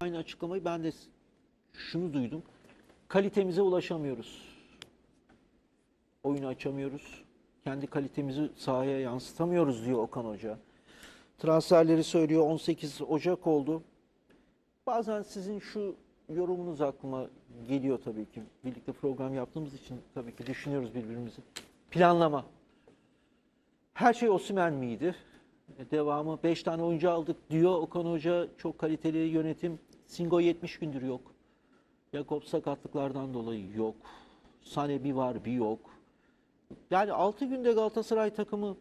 Aynı açıklamayı ben de şunu duydum. Kalitemize ulaşamıyoruz. Oyunu açamıyoruz. Kendi kalitemizi sahaya yansıtamıyoruz diyor Okan Hoca. Transferleri söylüyor. 18 Ocak oldu. Bazen sizin şu yorumunuz aklıma geliyor tabii ki. Birlikte program yaptığımız için tabii ki düşünüyoruz birbirimizi. Planlama. Her şey Osimhen miydi? E, Devamı 5 tane oyuncu aldık diyor Okan Hoca. Çok kaliteli yönetim. Singo 70 gündür yok. Jakob sakatlıklardan dolayı yok. Sane bir var bir yok. Yani 6 günde Galatasaray takımı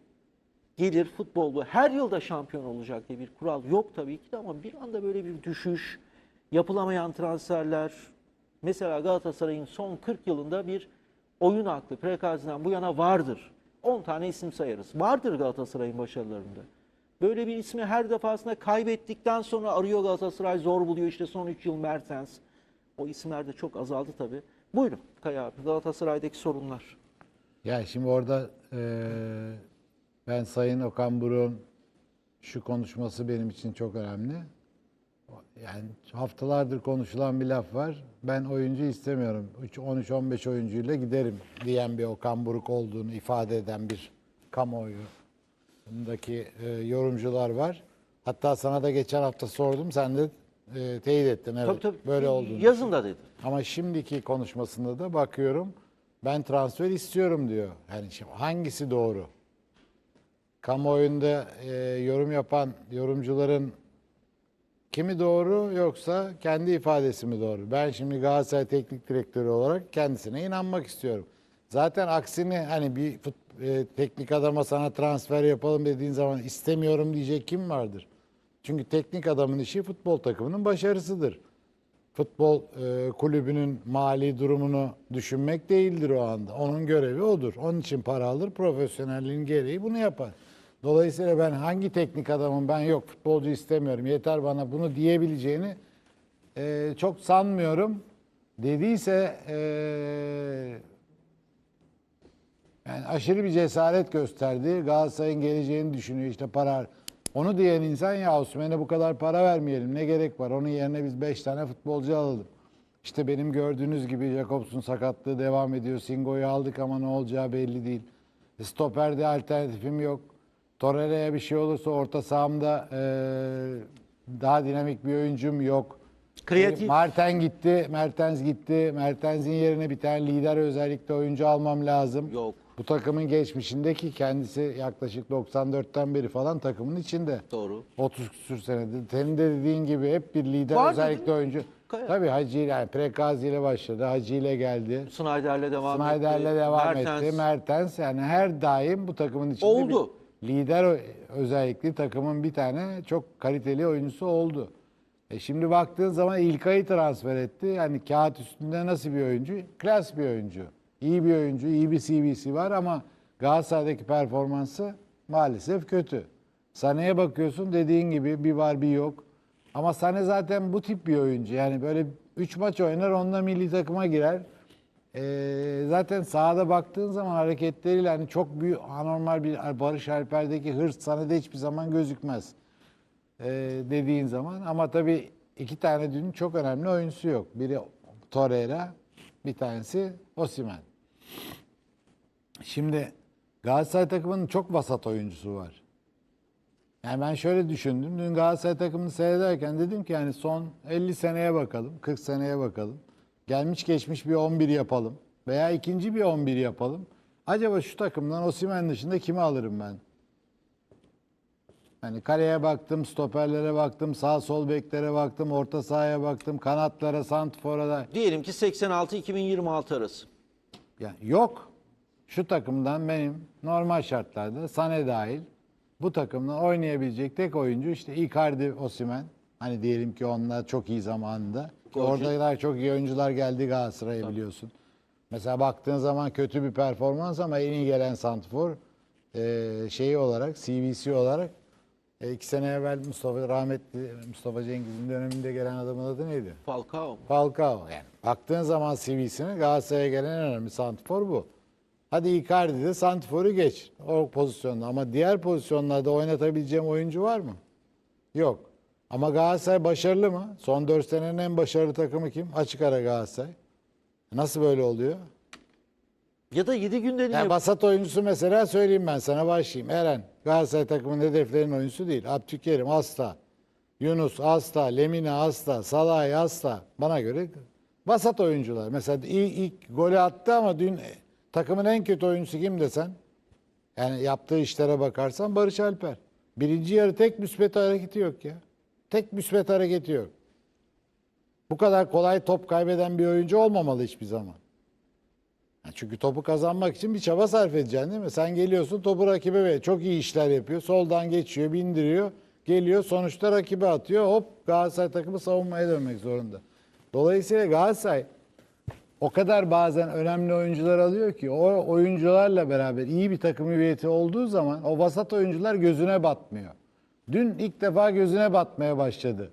gelir futbolda her yılda şampiyon olacak diye bir kural yok tabii ki de ama bir anda böyle bir düşüş, yapılamayan transferler. Mesela Galatasaray'ın son 40 yılında bir oyun aklı Prekazi'den bu yana vardır. 10 tane isim sayarız. Vardır Galatasaray'ın başarılarında. Böyle bir ismi her defasında kaybettikten sonra arıyor Galatasaray zor buluyor. İşte son 3 yıl Mertens. O isimler de çok azaldı tabii. Buyurun Kaya abi Galatasaray'daki sorunlar. Ya şimdi orada eee, ben Sayın Okan Buruk'un şu konuşması benim için çok önemli. Yani haftalardır konuşulan bir laf var. Ben oyuncu istemiyorum. 13-15 oyuncuyla giderim diyen bir Okan Buruk olduğunu ifade eden bir kamuoyundaki e, yorumcular var. Hatta sana da geçen hafta sordum. Sen de e, teyit ettin. Evet, Tabii tabii. böyle olduğunu. Yazın da dedi. Ama şimdiki konuşmasında da bakıyorum ben transfer istiyorum diyor. Yani şimdi hangisi doğru? Kamuoyunda e, yorum yapan yorumcuların kimi doğru yoksa kendi ifadesi mi doğru? Ben şimdi Galatasaray Teknik Direktörü olarak kendisine inanmak istiyorum. Zaten aksini hani bir fut, e, teknik adama sana transfer yapalım dediğin zaman istemiyorum diyecek kim vardır? Çünkü teknik adamın işi futbol takımının başarısıdır futbol e, kulübünün mali durumunu düşünmek değildir o anda. Onun görevi odur. Onun için para alır, profesyonelliğin gereği bunu yapar. Dolayısıyla ben hangi teknik adamın ben yok futbolcu istemiyorum yeter bana bunu diyebileceğini e, çok sanmıyorum. Dediyse e, yani aşırı bir cesaret gösterdi. Galatasaray'ın geleceğini düşünüyor işte para. Onu diyen insan ya Osman'a bu kadar para vermeyelim ne gerek var? Onun yerine biz 5 tane futbolcu alalım. İşte benim gördüğünüz gibi Jakobs'un sakatlığı devam ediyor. Singo'yu aldık ama ne olacağı belli değil. E, Stoperde alternatifim yok. Torreira'ya bir şey olursa orta sahamda e, daha dinamik bir oyuncum yok. Kreatif. Marten gitti, Mertens gitti. Mertens'in yerine bir tane lider özellikle oyuncu almam lazım. Yok. Bu takımın geçmişindeki kendisi yaklaşık 94'ten beri falan takımın içinde. Doğru. 30 küsür senedir. Senin de dediğin gibi hep bir lider Var özellikle dedin. oyuncu. Kaya. Tabii Hacı ile yani Prekazi ile başladı. Hacı ile geldi. Snyder'le devam etti. Snyder'le devam Mertens. etti. Mertens yani her daim bu takımın içinde Oldu. bir lider ö- özellikle takımın bir tane çok kaliteli oyuncusu oldu. E şimdi baktığın zaman İlkay'ı transfer etti. Yani kağıt üstünde nasıl bir oyuncu? Klas bir oyuncu. İyi bir oyuncu, iyi bir CV'si var ama Galatasaray'daki performansı maalesef kötü. Sané'ye bakıyorsun dediğin gibi bir var bir yok. Ama Sané zaten bu tip bir oyuncu. Yani böyle 3 maç oynar onunla milli takıma girer. Ee, zaten sahada baktığın zaman hareketleriyle hani çok büyük anormal bir Barış Alper'deki hırs Sané'de hiçbir zaman gözükmez. Ee, dediğin zaman ama tabii iki tane dün çok önemli oyuncusu yok. Biri Torreira, bir tanesi Osimhen. Şimdi Galatasaray takımının çok vasat oyuncusu var. Yani ben şöyle düşündüm. Dün Galatasaray takımını seyrederken dedim ki yani son 50 seneye bakalım, 40 seneye bakalım. Gelmiş geçmiş bir 11 yapalım veya ikinci bir 11 yapalım. Acaba şu takımdan Osimhen dışında kimi alırım ben? Hani kaleye baktım, stoperlere baktım, sağ sol beklere baktım, orta sahaya baktım, kanatlara, santrfora da Diyelim ki 86-2026 arası. yani yok. Şu takımdan benim normal şartlarda Sané dahil bu takımdan oynayabilecek tek oyuncu işte Icardi, Osimhen. Hani diyelim ki onlar çok iyi zamanında. Oradalar çok iyi oyuncular geldi Galatasaray'a biliyorsun. Mesela baktığın zaman kötü bir performans ama en iyi gelen Santfor e, şeyi olarak, CVC olarak e, iki sene evvel Mustafa rahmetli Mustafa Cengiz'in döneminde gelen adamın adı neydi? Falcao mu? Falcao yani. Baktığın zaman CV'sine Galatasaray'a gelen en önemli santrfor bu. Hadi Icardi'de Santifor'u geç o pozisyonda ama diğer pozisyonlarda oynatabileceğim oyuncu var mı? Yok. Ama Galatasaray başarılı mı? Son 4 senenin en başarılı takımı kim? Açık ara Galatasaray. Nasıl böyle oluyor? Ya da 7 günde niye Yani basat oyuncusu mesela söyleyeyim ben sana başlayayım. Eren Galatasaray takımının hedeflerinin oyuncusu değil. Abdülkerim asla. Yunus asla. Lemina asla. Salay asla. Bana göre basat oyuncular. Mesela ilk, ilk golü attı ama dün takımın en kötü oyuncusu kim desen? Yani yaptığı işlere bakarsan Barış Alper. Birinci yarı tek müsbet hareketi yok ya. Tek müsbet hareketi yok. Bu kadar kolay top kaybeden bir oyuncu olmamalı hiçbir zaman. Çünkü topu kazanmak için bir çaba sarf edeceksin değil mi? Sen geliyorsun topu rakibe ver. Çok iyi işler yapıyor. Soldan geçiyor, bindiriyor. Geliyor sonuçta rakibe atıyor. Hop Galatasaray takımı savunmaya dönmek zorunda. Dolayısıyla Galatasaray o kadar bazen önemli oyuncular alıyor ki o oyuncularla beraber iyi bir takım hüviyeti olduğu zaman o vasat oyuncular gözüne batmıyor. Dün ilk defa gözüne batmaya başladı.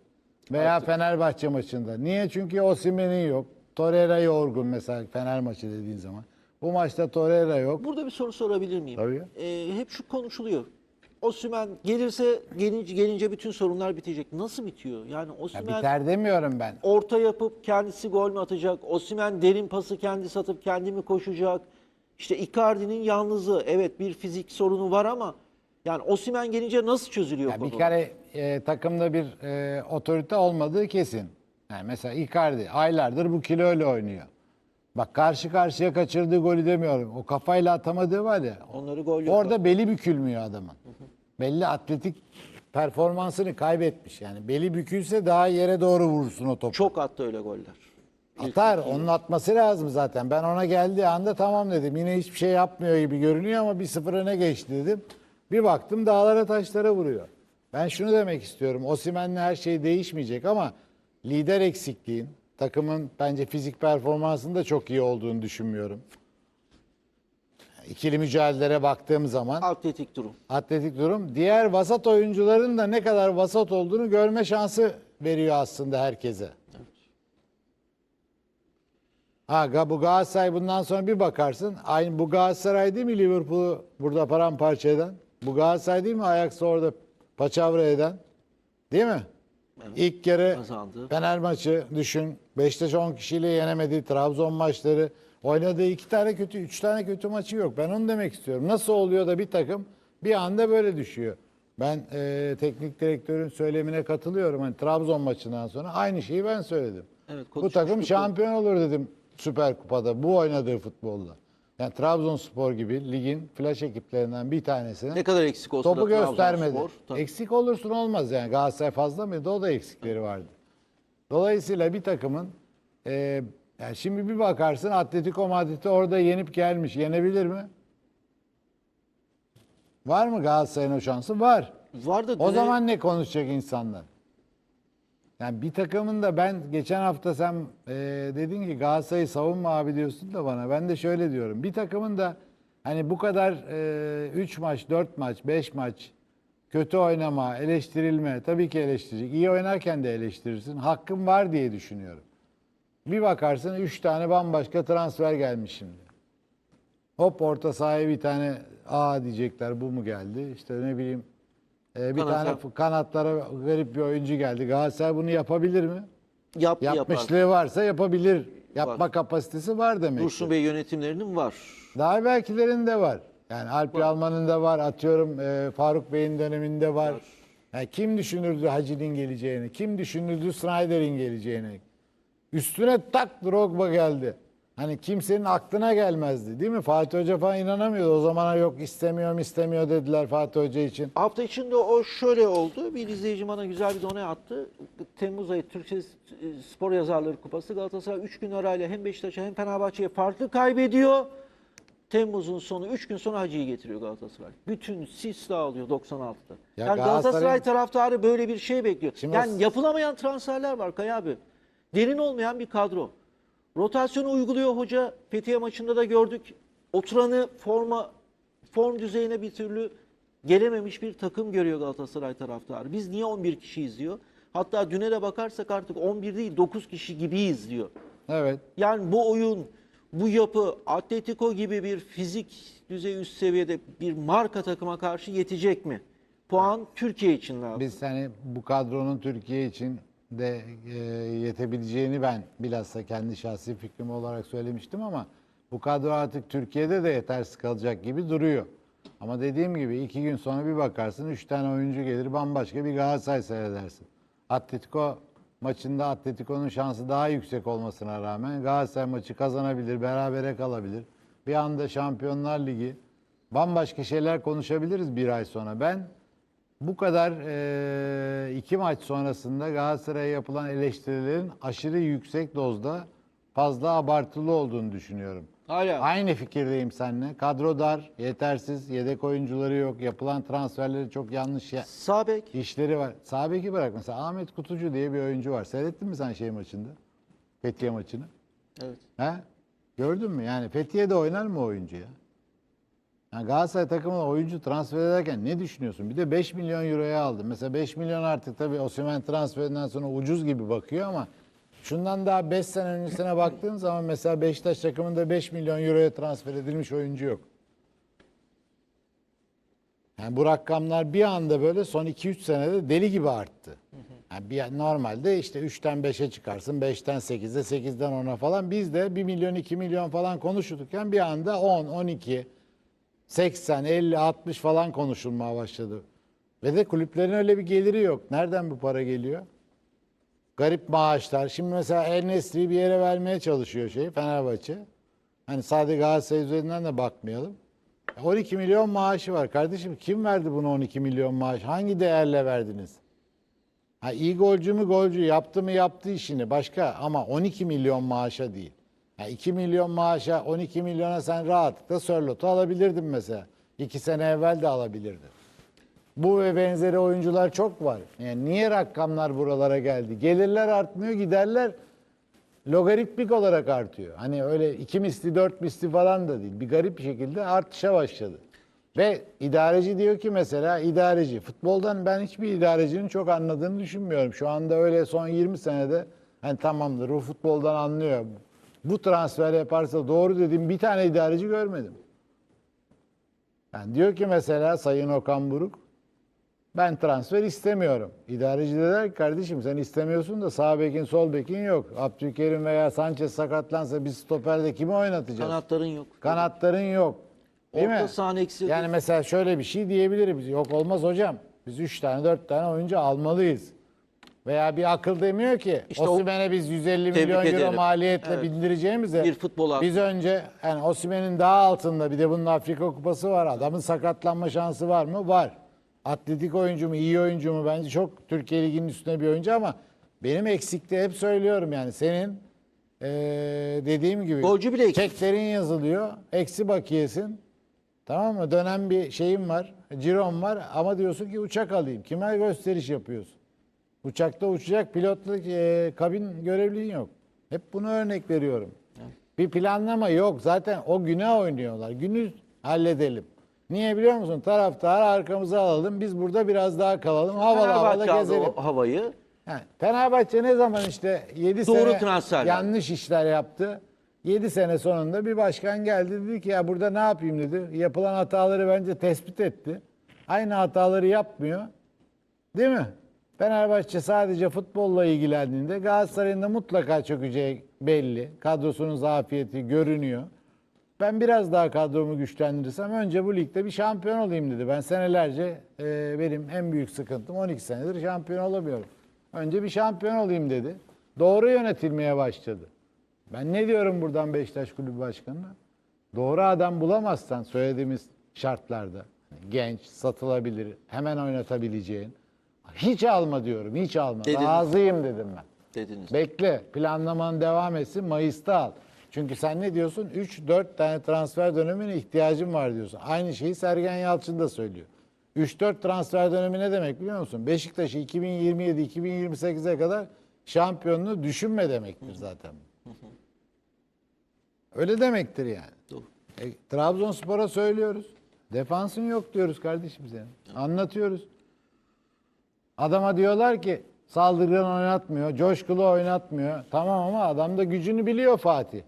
Veya Fenerbahçe maçında. Niye? Çünkü Osimhen'in yok. Torreira yorgun mesela Fener maçı dediğin zaman. Bu maçta Torreira yok. Burada bir soru sorabilir miyim? Tabii. Ee, hep şu konuşuluyor. Osman gelirse gelince, gelince bütün sorunlar bitecek. Nasıl bitiyor? Yani Ya Osman biter demiyorum ben. orta yapıp kendisi gol mü atacak? Osman derin pası kendisi atıp kendi mi koşacak? İşte Icardi'nin yalnızlığı. Evet bir fizik sorunu var ama yani Osman gelince nasıl çözülüyor Ya konu? bir kere e, takımda bir e, otorite olmadığı kesin. Yani mesela Icardi aylardır bu kiloyla oynuyor. Bak karşı karşıya kaçırdığı golü demiyorum. O kafayla atamadığı var ya. Onları gol yok. Orada beli bükülmüyor adamın. Belli atletik performansını kaybetmiş. Yani beli bükülse daha yere doğru vurursun o topu. Çok attı öyle goller. Atar. Onun atması lazım zaten. Ben ona geldiği anda tamam dedim. Yine hiçbir şey yapmıyor gibi görünüyor ama bir sıfır öne geçti dedim. Bir baktım dağlara taşlara vuruyor. Ben şunu demek istiyorum. Osimen'le her şey değişmeyecek ama lider eksikliğin, takımın bence fizik performansında çok iyi olduğunu düşünmüyorum. İkili mücadelelere baktığım zaman Atletik durum. atletik durum. Diğer vasat oyuncuların da ne kadar vasat olduğunu görme şansı veriyor aslında herkese. Ha Ga- bu Galatasaray bundan sonra bir bakarsın. Aynı bu Galatasaray değil mi Liverpool'u burada paramparça eden? Bu Galatasaray değil mi Ajax'ı orada paçavra eden? Değil mi? İlk yarı Kazandı. Fener maçı düşün. Beşiktaş 10 kişiyle yenemedi. Trabzon maçları. Oynadığı iki tane kötü, üç tane kötü maçı yok. Ben onu demek istiyorum. Nasıl oluyor da bir takım bir anda böyle düşüyor? Ben e, teknik direktörün söylemine katılıyorum. Hani Trabzon maçından sonra aynı şeyi ben söyledim. Evet, bu takım şampiyon olur dedim Süper Kupa'da bu oynadığı futbolla. Yani Trabzonspor gibi ligin flash ekiplerinden bir tanesine Ne kadar eksik olsa topu da göstermedi. Trabzonspor, tabii. Eksik olursun olmaz yani. Galatasaray fazla mıydı? O da eksikleri vardı. Dolayısıyla bir takımın e, yani şimdi bir bakarsın Atletico Madrid'i orada yenip gelmiş. Yenebilir mi? Var mı Galatasaray'ın o şansı? Var. Var da O zaman ne konuşacak insanlar? Yani bir takımın da ben geçen hafta sen e, dedin ki Galatasaray'ı savunma abi diyorsun da bana. Ben de şöyle diyorum. Bir takımın da hani bu kadar 3 maç, 4 maç, 5 maç kötü oynama, eleştirilme tabii ki eleştirecek. İyi oynarken de eleştirirsin. Hakkın var diye düşünüyorum. Bir bakarsın 3 tane bambaşka transfer gelmiş şimdi. Hop orta sahaya bir tane aa diyecekler bu mu geldi? İşte ne bileyim e, bir Kanatlar. tane kanatlara garip bir oyuncu geldi. Galatasaray bunu yapabilir mi? yaptı yapar. Yapmışlığı varsa yapabilir. Yapma Var. kapasitesi var demek. Dursun Bey yönetimlerinin var. Daha evvelkilerin de var. Yani Alp Yalman'ın da var. Atıyorum e, Faruk Bey'in döneminde var. Yani kim düşünürdü Hacı'nin geleceğini? Kim düşünürdü Snyder'in geleceğini? Üstüne tak Drogba geldi. Hani kimsenin aklına gelmezdi değil mi? Fatih Hoca falan inanamıyordu. O zamana yok istemiyorum istemiyor dediler Fatih Hoca için. Hafta içinde o şöyle oldu. Bir izleyici bana güzel bir done attı. Temmuz ayı Türkçe Spor Yazarları Kupası Galatasaray 3 gün arayla hem Beşiktaş'a hem Fenerbahçe'ye farklı kaybediyor. Temmuz'un sonu 3 gün sonra Hacı'yı getiriyor Galatasaray. Bütün sis dağılıyor 96'da. Ya yani Galatasaray- Galatasaray taraftarı böyle bir şey bekliyor. Şimdi yani yapılamayan transferler var Kaya abi. Derin olmayan bir kadro. Rotasyonu uyguluyor hoca. Fethiye maçında da gördük. Oturanı forma form düzeyine bir türlü gelememiş bir takım görüyor Galatasaray taraftarı. Biz niye 11 kişi izliyor? Hatta düne de bakarsak artık 11 değil 9 kişi gibiyiz diyor. Evet. Yani bu oyun, bu yapı Atletico gibi bir fizik düzey üst seviyede bir marka takıma karşı yetecek mi? Puan Türkiye için lazım. Biz hani bu kadronun Türkiye için de e, yetebileceğini ben bilhassa kendi şahsi fikrim olarak söylemiştim ama bu kadro artık Türkiye'de de yetersiz kalacak gibi duruyor. Ama dediğim gibi iki gün sonra bir bakarsın üç tane oyuncu gelir bambaşka bir Galatasaray seyredersin. Atletico maçında Atletico'nun şansı daha yüksek olmasına rağmen Galatasaray maçı kazanabilir, berabere kalabilir. Bir anda Şampiyonlar Ligi bambaşka şeyler konuşabiliriz bir ay sonra. Ben bu kadar eee, iki maç sonrasında Galatasaray'a yapılan eleştirilerin aşırı yüksek dozda fazla abartılı olduğunu düşünüyorum. Hala Aynı fikirdeyim seninle. Kadro dar, yetersiz, yedek oyuncuları yok. Yapılan transferleri çok yanlış ya- sağ bek işleri var. Sağ beki bırak mesela Ahmet Kutucu diye bir oyuncu var. Seyrettin mi sen şey maçında? Fethiye maçını. evet. He? Gördün mü? Yani Fethiye'de oynar mı o oyuncu ya? Yani Galatasaray takımına oyuncu transfer ederken ne düşünüyorsun? Bir de 5 milyon euroya aldı. Mesela 5 milyon artık tabii Osimhen transferinden sonra ucuz gibi bakıyor ama şundan daha 5 sene öncesine baktığın zaman mesela Beşiktaş takımında 5 milyon euroya transfer edilmiş oyuncu yok. Yani bu rakamlar bir anda böyle son 2-3 senede deli gibi arttı. Yani bir, normalde işte 3'ten 5'e çıkarsın, 5'ten 8'e, 8'den 10'a falan. Biz de 1 milyon 2 milyon falan konuşurken bir anda 10, 12, 80, 50, 60 falan konuşulmaya başladı. Ve de kulüplerin öyle bir geliri yok. Nereden bu para geliyor? Garip maaşlar. Şimdi mesela El Nesri'yi bir yere vermeye çalışıyor şey Fenerbahçe. Hani sadece Galatasaray üzerinden de bakmayalım. 12 milyon maaşı var. Kardeşim kim verdi bunu 12 milyon maaş? Hangi değerle verdiniz? Ha iyi golcü mü golcü yaptı mı yaptı işini başka ama 12 milyon maaşa değil. Ha 2 milyon maaşa 12 milyona sen rahatlıkla Sörlot'u alabilirdin mesela. 2 sene evvel de alabilirdin. Bu ve benzeri oyuncular çok var. Yani niye rakamlar buralara geldi? Gelirler artmıyor, giderler logaritmik olarak artıyor. Hani öyle iki misli, dört misli falan da değil. Bir garip bir şekilde artışa başladı. Ve idareci diyor ki mesela idareci. Futboldan ben hiçbir idarecinin çok anladığını düşünmüyorum. Şu anda öyle son 20 senede hani tamamdır o futboldan anlıyor. Bu transfer yaparsa doğru dediğim bir tane idareci görmedim. Yani diyor ki mesela Sayın Okan Buruk ben transfer istemiyorum. İdareci de der ki kardeşim sen istemiyorsun da sağ bekin sol bekin yok. Abdülkerim veya Sanchez sakatlansa biz stoperde kimi oynatacağız? Kanatların yok. Kanatların yok. Değil Orta mi? sahan eksildi. Yani mesela şöyle bir şey diyebiliriz. Yok olmaz hocam. Biz 3 tane 4 tane oyuncu almalıyız. Veya bir akıl demiyor ki İşte Osimhen'e biz 150 Tebrik milyon euro ederim. maliyetle Evet. bindireceğimize Bir futbol hakkı. biz önce yani Osimhen'in daha altında bir de bunun Afrika kupası var. Adamın sakatlanma şansı var mı? Var. Atletik oyuncu mu, iyi oyuncu mu? Bence çok Türkiye Ligi'nin üstüne bir oyuncu ama benim eksikte hep söylüyorum yani senin eee, dediğim gibi Golcü bile çeklerin yazılıyor. Eksi bakiyesin. Tamam mı? Dönen bir şeyim var. Cirom var ama diyorsun ki uçak alayım. Kime gösteriş yapıyorsun? Uçakta uçacak pilotluk e, kabin görevliliğin yok. Hep bunu örnek veriyorum. Bir planlama yok. Zaten o güne oynuyorlar. Günü halledelim. Niye biliyor musun? Taraftarı arkamıza alalım. Biz burada biraz daha kalalım. Havalı havalı gezelim. havayı. Yani Fenerbahçe ne zaman işte 7 Doğru sene transferler. yanlış işler yaptı. 7 sene sonunda bir başkan geldi dedi ki ya burada ne yapayım dedi. Yapılan hataları bence tespit etti. Aynı hataları yapmıyor. Değil mi? Fenerbahçe sadece futbolla ilgilendiğinde Galatasaray'ın da mutlaka çökeceği belli. Kadrosunun zafiyeti görünüyor. Ben biraz daha kadromu güçlendirirsem önce bu ligde bir şampiyon olayım dedi. Ben senelerce e, benim en büyük sıkıntım 12 senedir şampiyon olamıyorum. Önce bir şampiyon olayım dedi. Doğru yönetilmeye başladı. Ben ne diyorum buradan Beşiktaş Kulübü Başkanı'na? Doğru adam bulamazsan söylediğimiz şartlarda genç, satılabilir, hemen oynatabileceğin hiç alma diyorum, hiç alma. Dediniz. Razıyım dedim ben. Dediniz. Bekle. Planlaman devam etsin. Mayıs'ta al. Çünkü sen ne diyorsun? 3-4 tane transfer dönemine ihtiyacım var diyorsun. Aynı şeyi Sergen Yalçın da söylüyor. 3-4 transfer dönemi ne demek biliyor musun? Beşiktaş'ı 2027-2028'e kadar şampiyonluğu düşünme demektir zaten. Öyle demektir yani. Doğru. E, Trabzonspor'a söylüyoruz. Defansın yok diyoruz kardeşim senin. Anlatıyoruz. Adama diyorlar ki saldırgan oynatmıyor, coşkulu oynatmıyor. Tamam ama adam da gücünü biliyor Fatih.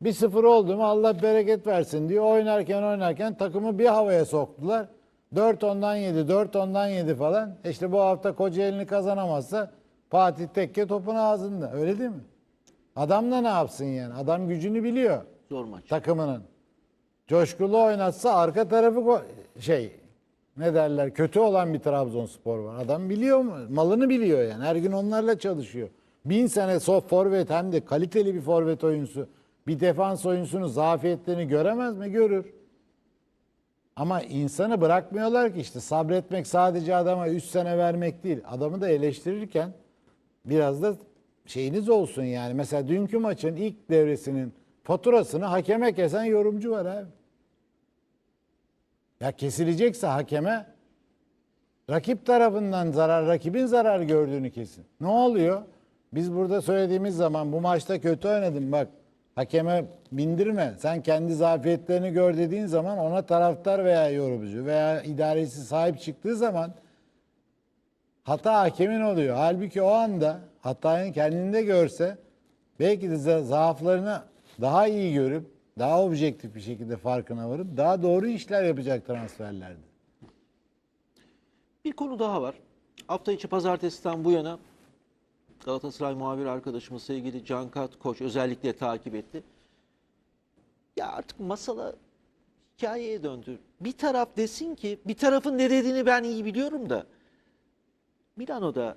Bir sıfır oldu mu Allah bereket versin diyor. Oynarken oynarken takımı bir havaya soktular. 4 ondan yedi, 4 ondan yedi falan. E İşte bu hafta Kocaeli'ni kazanamazsa Fatih Tekke topun ağzında. Öyle değil mi? Adam da ne yapsın yani? Adam gücünü biliyor Zor maç. takımının. Coşkulu oynatsa arka tarafı şey ne derler kötü olan bir Trabzonspor var. Adam biliyor mu? Malını biliyor yani. Her gün onlarla çalışıyor. Bin sene soft forvet hem de kaliteli bir forvet oyuncusu. Bir defans oyuncusunun zafiyetlerini göremez mi? Görür. Ama insanı bırakmıyorlar ki işte sabretmek sadece adama 3 sene vermek değil. Adamı da eleştirirken biraz da şeyiniz olsun yani. Mesela dünkü maçın ilk devresinin faturasını hakeme kesen yorumcu var abi. Ya kesilecekse hakeme rakip tarafından zarar, rakibin zarar gördüğünü kesin. Ne oluyor? Biz burada söylediğimiz zaman bu maçta kötü oynadın bak hakeme bindirme. Sen kendi zafiyetlerini gör dediğin zaman ona taraftar veya yorumcu veya idaresi sahip çıktığı zaman hata hakemin oluyor. Halbuki o anda hatayı kendinde görse belki de za- zaaflarını daha iyi görüp daha objektif bir şekilde farkına varıp daha doğru işler yapacak transferlerdi. Bir konu daha var. Hafta içi pazartesiden bu yana Galatasaray muhabir arkadaşımız sevgili Cankat Koç özellikle takip etti. Ya artık masala hikayeye döndü. Bir taraf desin ki bir tarafın ne dediğini ben iyi biliyorum da Milano'da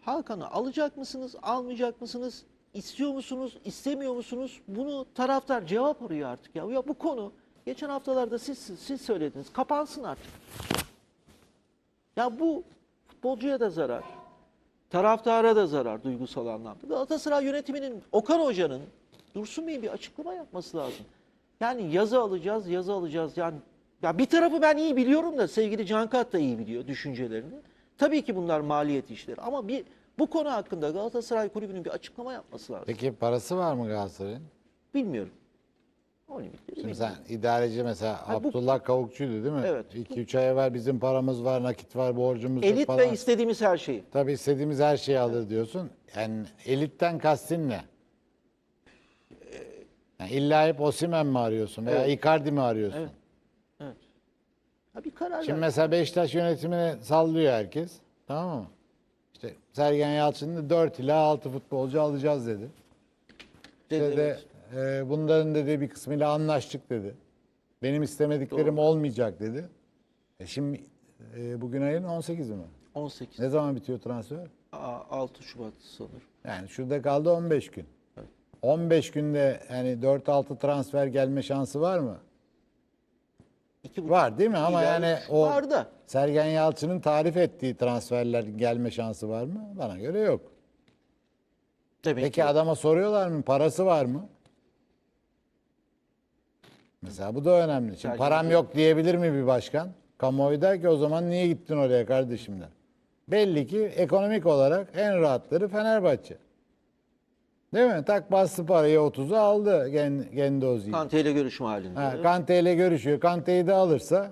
Hakan'ı alacak mısınız, almayacak mısınız? İstiyor musunuz, istemiyor musunuz? Bunu taraftar cevap arıyor artık ya. Ya bu konu geçen haftalarda siz siz söylediniz. Kapansın artık. Ya bu futbolcuya da zarar. Taraftara da zarar duygusal anlamda. Galatasaray yönetiminin Okan Hoca'nın Dursun Bey'in bir açıklama yapması lazım. Yani yazı alacağız, yazı alacağız. Yani ya bir tarafı ben iyi biliyorum da sevgili Cankat da iyi biliyor düşüncelerini. Tabii ki bunlar maliyet işleri ama bir bu konu hakkında Galatasaray Kulübü'nün bir açıklama yapması lazım. Peki parası var mı Galatasaray'ın? Bilmiyorum. O limitleri Şimdi bilmiyorum. sen idareci mesela Ha, bu- Abdullah Kavukçu'ydu değil mi? Evet. 2-3 ay evvel bizim paramız var, nakit var, borcumuz yok Elit falan. ve istediğimiz her şeyi. Tabii istediğimiz her şeyi alır diyorsun. Yani elitten kastın ne? Yani illa hep Osimhen mi arıyorsun veya Evet. Icardi mi arıyorsun? Evet. Evet. Ha bir karar Şimdi ver. mesela Beşiktaş yönetimine sallıyor herkes. Tamam mı? İşte Sergen Yalçın da 4 ila 6 futbolcu alacağız dedi. İşte Dedi, de, e, bunların dedi bir kısmıyla anlaştık dedi. Benim istemediklerim olmayacak dedi. E şimdi e, bugün ayın 18'i mi? 18. Ne zaman bitiyor transfer? Aa, 6 Şubat sanırım. Yani şurada kaldı 15 gün. 15 günde yani 4-6 transfer gelme şansı var mı? İki Var değil mi? Ama yani o Var da. Sergen Yalçın'ın tarif ettiği transferler gelme şansı var mı? Bana göre yok. Demek Peki ki adama soruyorlar mı? Parası var mı? Mesela bu da önemli. Şimdi Sergen param yok diyebilir mi bir başkan? Kamuoyu der ki o zaman niye gittin oraya kardeşim der. Belli ki ekonomik olarak en rahatları Fenerbahçe. Değil mi? Tak bastı parayı 30'u aldı Gen- Gendozi'yi. Kante ile görüşme halinde. Ha, Kante ile görüşüyor. Kante'yi de alırsa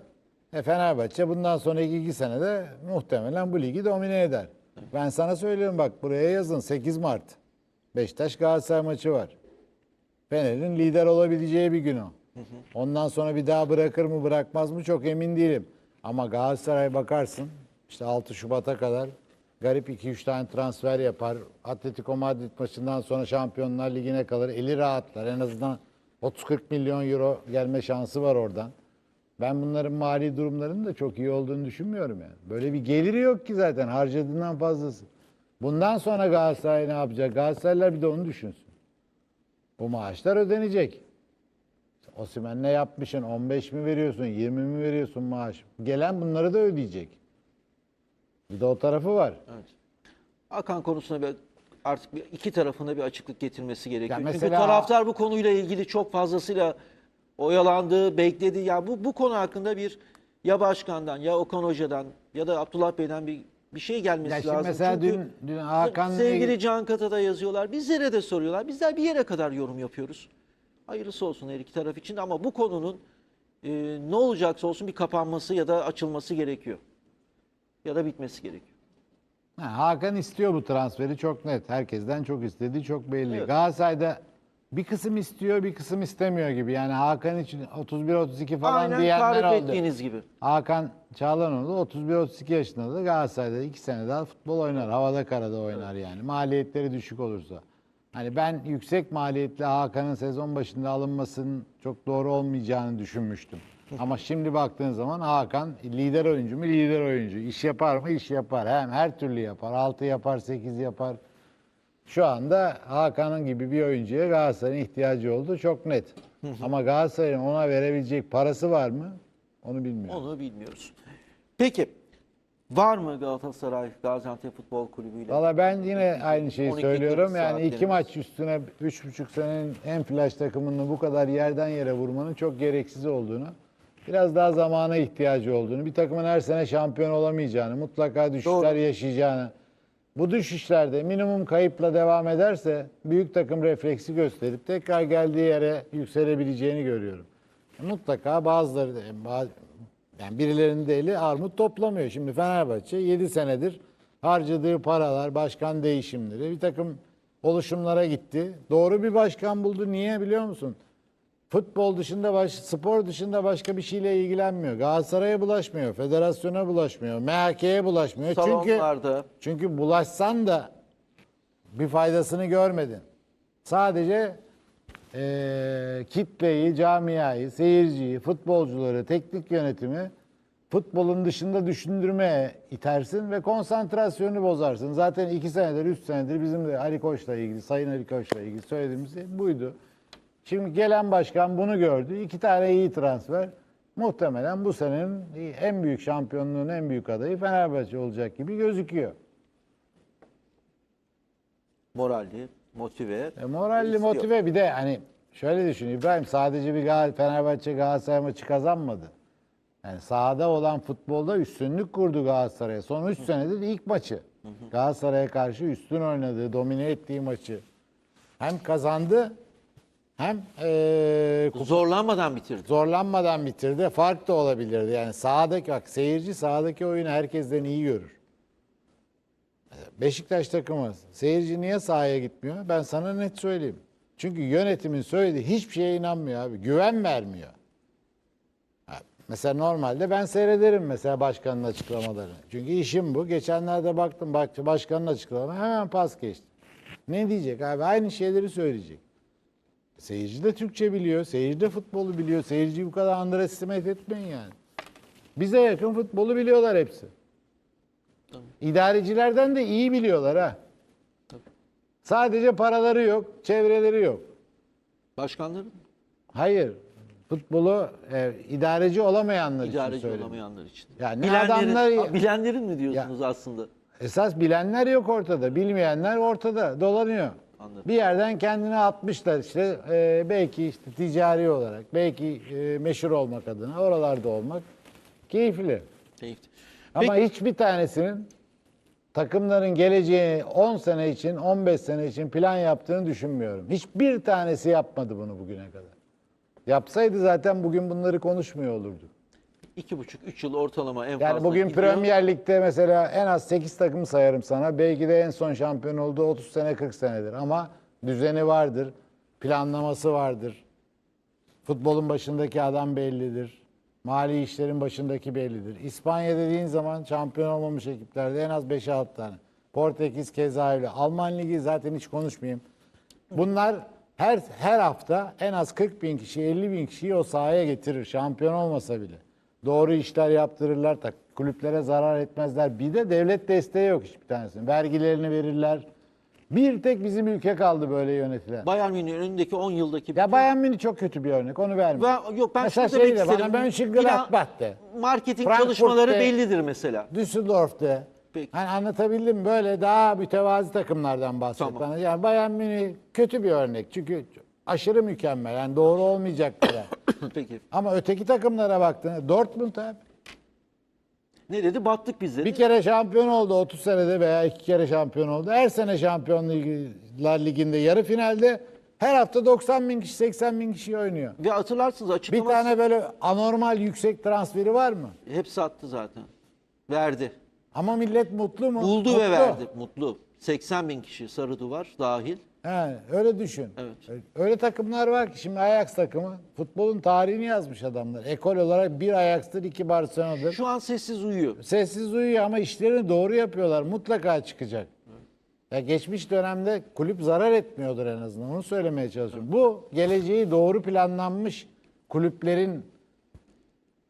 e, Fenerbahçe bundan sonraki iki senede muhtemelen bu ligi domine eder. Ben sana söylüyorum bak buraya yazın 8 Mart. Beşiktaş Galatasaray maçı var. Fener'in lider olabileceği bir gün o. Ondan sonra bir daha bırakır mı bırakmaz mı çok emin değilim. Ama Galatasaray bakarsın işte 6 Şubat'a kadar garip 2-3 tane transfer yapar. Atletico Madrid maçından sonra Şampiyonlar Ligi'ne kalır. Eli rahatlar. En azından 30-40 milyon euro gelme şansı var oradan. Ben bunların mali durumlarının da çok iyi olduğunu düşünmüyorum yani. Böyle bir geliri yok ki zaten harcadığından fazlası. Bundan sonra Galatasaray ne yapacak? Galatasaraylılar bir de onu düşünsün. Bu maaşlar ödenecek. Osimhen ne yapmışsın? 15 mi veriyorsun? 20 mi veriyorsun maaş? Gelen bunları da ödeyecek. Bir de o tarafı var. Evet. Hakan konusunda bir, artık bir, iki tarafında bir açıklık getirmesi gerekiyor. Ya Çünkü mesela- taraftar bu konuyla ilgili çok fazlasıyla oyalandı, bekledi. Ya bu bu konu hakkında bir ya başkandan ya Okan Hoca'dan ya da Abdullah Bey'den bir bir şey gelmesi Ya şimdi lazım. mesela Çünkü dün- dün Hakan'la sevgili Can Kat'a da yazıyorlar. Bizlere de soruyorlar. Bizler bir yere kadar yorum yapıyoruz. Hayırlısı olsun her iki taraf için ama bu konunun e, ne olacaksa olsun bir kapanması ya da açılması gerekiyor. Ya da bitmesi gerekiyor. Ha, Hakan istiyor bu transferi çok net. Herkesten çok istediği çok belli. Evet. Galatasaray'da bir kısım istiyor, bir kısım istemiyor gibi. Yani Hakan için 31-32 falan Aynen diyenler tarif oldu. ettiğiniz gibi. Hakan Çağlanoğlu 31-32 yaşında da Galatasaray'da 2 sene daha futbol oynar. Havada karada oynar yani. Maliyetleri düşük olursa. Hani ben yüksek maliyetli Hakan'ın sezon başında alınmasının çok doğru olmayacağını düşünmüştüm. Ama şimdi baktığın zaman Hakan lider oyuncu mu? Lider oyuncu. İş yapar mı? İş yapar. Hem her türlü yapar. 6 yapar, 8 yapar. Şu anda Hakan'ın gibi bir oyuncuya Galatasaray'ın ihtiyacı oldu çok net. Ama Galatasaray'ın ona verebilecek parası var mı? Onu bilmiyorum. Onu bilmiyoruz. Peki var mı Galatasaray Gaziantep Futbol Kulübü ile? Valla ben yine aynı şeyi 12-40 söylüyorum. Yani iki maç üstüne üç buçuk senenin en flash takımını bu kadar yerden yere vurmanın çok gereksiz olduğunu, biraz daha zamana ihtiyacı olduğunu, bir takımın her sene şampiyon olamayacağını, mutlaka düşüşler Doğru. yaşayacağını, bu düşüşlerde minimum kayıpla devam ederse büyük takım refleksi gösterip tekrar geldiği yere yükselebileceğini görüyorum. Mutlaka bazıları da bazı- yani birilerinin de eli armut toplamıyor. Şimdi Fenerbahçe 7 senedir harcadığı paralar, başkan değişimleri, bir takım oluşumlara gitti. Doğru bir başkan buldu. Niye biliyor musun? Futbol dışında, baş, spor dışında başka bir şeyle ilgilenmiyor. Galatasaray'a bulaşmıyor, federasyona bulaşmıyor, MHK'ye bulaşmıyor. Çünkü Salonlarda çünkü bulaşsan da bir faydasını görmedin. Sadece eee, kitleyi, camiayı, seyirciyi, futbolcuları, teknik yönetimi futbolun dışında düşündürmeye itersin ve konsantrasyonu bozarsın. Zaten iki senedir, üç senedir bizim de Ali Koç'la ilgili, Sayın Ali Koç'la ilgili söylediğimiz şey buydu. Şimdi gelen başkan bunu gördü. İki tane iyi transfer. Muhtemelen bu senenin en büyük şampiyonluğun en büyük adayı Fenerbahçe olacak gibi gözüküyor. moralli, motive. E, moralli istiyor. motive bir de hani şöyle düşün İbrahim sadece bir Gal Fenerbahçe Galatasaray maçı kazanmadı. Yani sahada olan futbolda üstünlük kurdu Galatasaray'a. Son 3 senedir ilk maçı. Galatasaray'a karşı üstün oynadığı, domine ettiği maçı. Hem kazandı hem eee, Zorlanmadan bitirdi. zorlanmadan bitirdi. Fark da olabilirdi. Yani sahadaki bak seyirci sahadaki oyunu herkesten iyi görür. Beşiktaş takımı seyirci niye sahaya gitmiyor? Ben sana net söyleyeyim. Çünkü yönetimin söylediği hiçbir şeye inanmıyor abi. Güven vermiyor. Mesela normalde ben seyrederim mesela başkanın açıklamalarını. Çünkü işim bu. Geçenlerde baktım bak başkanın açıklamalarına hemen pas geçtim. Ne diyecek abi? Aynı şeyleri söyleyecek. Seyirci de Türkçe biliyor, seyirci de futbolu biliyor. Seyirciyi bu kadar underestimate etmeyin yani. Bize yakın futbolu biliyorlar hepsi. İdarecilerden de iyi biliyorlar ha. Sadece paraları yok, çevreleri yok. Başkanların Hayır. Futbolu e, idareci olamayanlar için idareci söylüyorum. olamayanlar için. Ya ne bilenlerin, adamlar- bilenlerin mi diyorsunuz aslında? Esas bilenler yok ortada. Bilmeyenler ortada. Dolanıyor. Anladım. Bir yerden kendini atmışlar işte e, belki işte ticari olarak, belki e, meşhur olmak adına oralarda olmak keyifli. Keyifli. Ama Peki, hiçbir tanesinin takımların geleceğini 10 sene için, 15 sene için plan yaptığını düşünmüyorum. Hiçbir tanesi yapmadı bunu bugüne kadar. Yapsaydı zaten bugün bunları konuşmuyor olurdu. iki buçuk, üç yıl ortalama en Yani fazla bugün gidiyor. Premier Lig'de mesela en az 8 takım sayarım sana. Belki de en son şampiyon olduğu 30 sene 40 senedir. Ama düzeni vardır, planlaması vardır. Futbolun başındaki adam bellidir. Mali işlerin başındaki bellidir. İspanya dediğin zaman şampiyon olmamış ekiplerde en az 5-6 tane. Portekiz keza öyle. Alman Ligi zaten hiç konuşmayayım. Bunlar her her hafta en az 40 bin kişi, 50 bin kişiyi o sahaya getirir. Şampiyon olmasa bile. Doğru işler yaptırırlar. tak- Kulüplere zarar etmezler. Bir de devlet desteği yok hiçbir tanesinin. Vergilerini verirler. Bir tek bizim ülke kaldı böyle yönetilen. Bayern Münih'in önündeki 10 yıldaki Ya Bayern Münih çok kötü bir örnek. Onu verme. Ve- yok ben Mesela şunu demek şey de, isterim. bana Mönchengladbach'te. Marketing Frankfurt'te- çalışmaları bellidir mesela. Düsseldorf'te. Peki. Hani anlatabildim mi? böyle daha mütevazi takımlardan bahset Tamam. bana. Yani Bayern Münih kötü bir örnek. Çünkü aşırı mükemmel. Yani doğru olmayacak kadar. Peki. Ama öteki takımlara baktığında Dortmund abi. Ne dedi? Battık biz dedi. Bir kere şampiyon oldu 30 senede veya iki kere şampiyon oldu. Her sene Şampiyonlar Ligi'nde yarı finalde her hafta 90 bin kişi 80 bin kişi oynuyor. Ve hatırlarsınız Bir açıklaması tane böyle anormal yüksek transferi var mı? hepsi attı zaten. Verdi. Ama millet mutlu mu? Buldu Mutlu. ve verdi. Mutlu. 80 bin kişi sarı duvar dahil. Yani öyle düşün. Evet. Öyle takımlar var ki şimdi Ajax takımı futbolun tarihini yazmış adamlar. Ekol olarak bir Ajax'tır, iki Barcelona'dır. Şu an sessiz uyuyor. Sessiz uyuyor ama işlerini doğru yapıyorlar. Mutlaka çıkacak. Ya geçmiş dönemde kulüp zarar etmiyordur en azından. Onu söylemeye çalışıyorum. Bu geleceği doğru planlanmış kulüplerin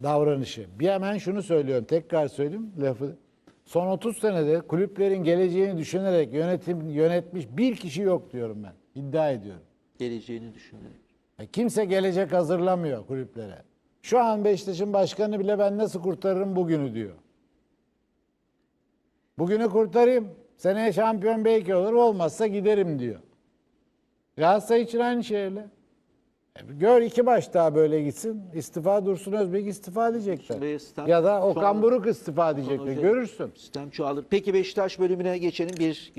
davranışı. Bir hemen şunu söylüyorum. Tekrar söyleyeyim lafı. Son 30 senede kulüplerin geleceğini düşünerek yönetim yönetmiş bir kişi yok diyorum ben. İddia ediyorum. Geleceğini düşünerek. Ya Kimse gelecek hazırlamıyor kulüplere. Şu an Beşiktaş'ın başkanı bile ben nasıl kurtarırım bugünü diyor. Bugünü kurtarayım. Seneye şampiyon belki olur olmazsa giderim diyor. Galatasaray için aynı şey öyle. Gör iki baş daha böyle gitsin. İstifa Dursun Özbek istifa diyecekler. Ve sistem- Ya da Okan an- Buruk istifa diyecekler. Hoca- Görürsün. Sistem çoğalır. Peki Beşiktaş bölümüne geçelim. Bir